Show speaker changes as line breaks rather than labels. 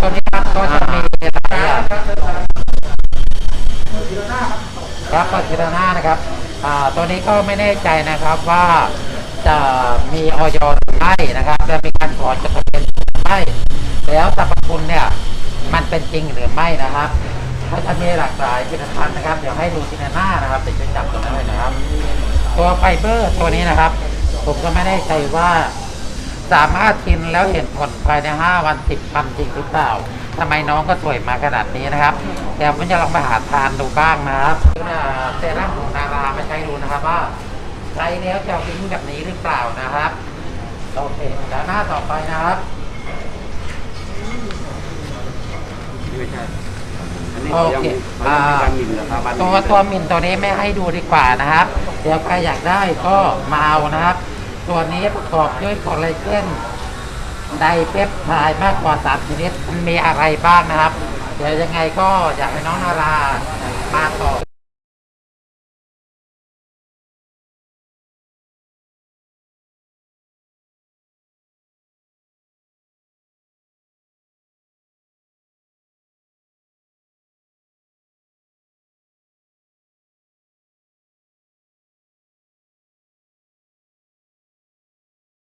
ตัวนี้ครับก็จะมีหลายอย่างครับก็ทีละหน้านะครับอ่าตัวนี้ก็ไม่แน่ใจนะครับว่าจะมีออยหรือไม่นะครับจะมีการขอจดทะเบียนหรือไม่แล้วสรรพคุณเนี่ยมันเป็นจริงหรือไม่นะครับก็จะมีหลากหลายผลิตภัณฑ์นะครับ เดี๋ยวให้ดูทีละหน้านะครับเดี๋ยวจะจับตรงนั้นเลยนะครับ ตัวไฟเบอร์ตัวนี้นะครับ ผมก็ไม่แน่ใจว่า สามารถกินแล้วเห็นผลภายใน 5 วัน 10วันจริงหรือเปล่าทำไมน้องก็สวยมาขนาดนี้นะครับเดี๋ยวผมจะลองไปหาทานดูบ้างนะครับเซรั่มของนารามาใช้ดูนะครับว่าใช้แล้วจะวิ่งแบบนี้หรือเปล่านะครับโอเคแล้วหน้าต่อไปนะครับโอ
เค
ตัวตัวมินตัวนี้ไม่ให้ดูดีกว่านะครับ เดี๋ยวใครอยากได้ก็มาเอานะครับ ตัวนี้ประกอบด้วยคอลลาเจนไดเปปไทด์มากกว่า3ชนิดมันมีอะไรบ้างนะครับ เดี๋ยวยังไงก็อยากให้น้องนารามาต่อ